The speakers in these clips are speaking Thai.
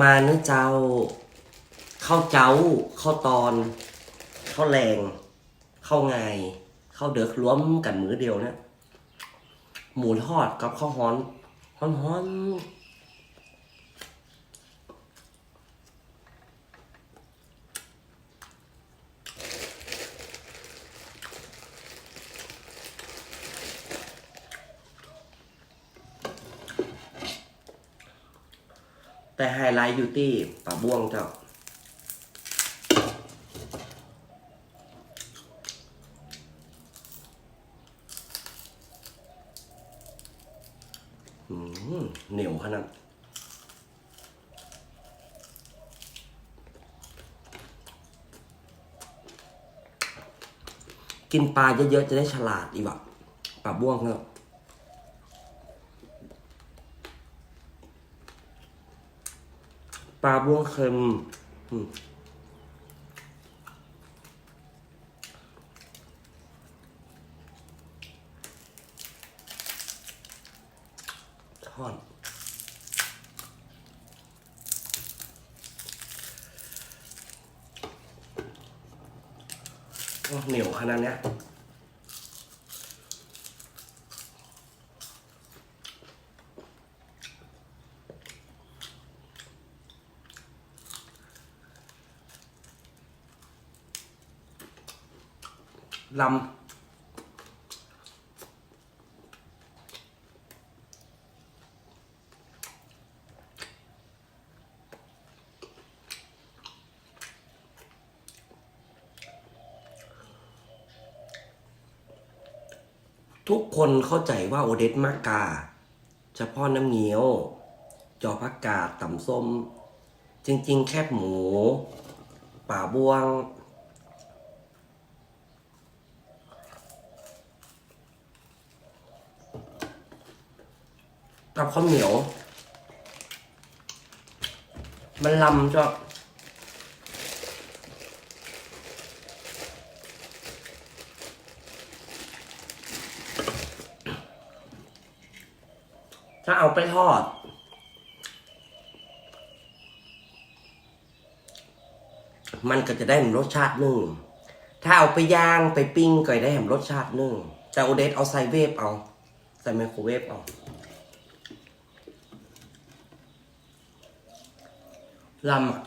มาเนื้อเจ้าข้าวเจ้าข้าวตอนข้าวแรงข้าวไงข้าวเดือกรวมกันมือเดียวเนี่ยหมูทอดกับข้าวฮ้อนฮ้อนฮ้อน แต่ไฮไลท์อยู่ที่ป่าบ้วงเจ้าอืมเหนียวขนาดกินปลาเยอะๆจะได้ฉลาดอีกว่ะปลาบ้วงเนอ ปลาบ้วงเค็มอืมทอดเหนียวขนาดเนี้ย ลำ ทุกคนเข้าใจว่าโอเดสมากกา เฉพาะน้ำเงี้ยว จอผักกาดต่ำส้ม จริง ๆ แคบหมู ป่าบวง กับข้าวเหนียว มันลำจ้ะถ้าเอาไปทอด มันก็จะได้รสชาตินึ่ง ถ้าเอาไปย่างไปปิ้งก็ได้แหมรสชาตินึ่ง แต่โอเดสเอาใส่เวฟเอา ใส่ไมโครเวฟเอา ลำอะ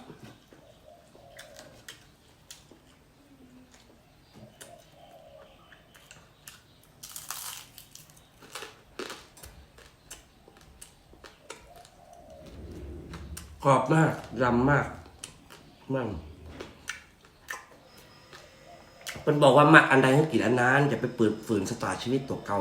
กรอบมากลำมากมั่งเป็นบอกว่ามักอันใดให้กินอันนั้นอย่าไปเปิดฝืนสตาร์ชีวิตตัวเก่า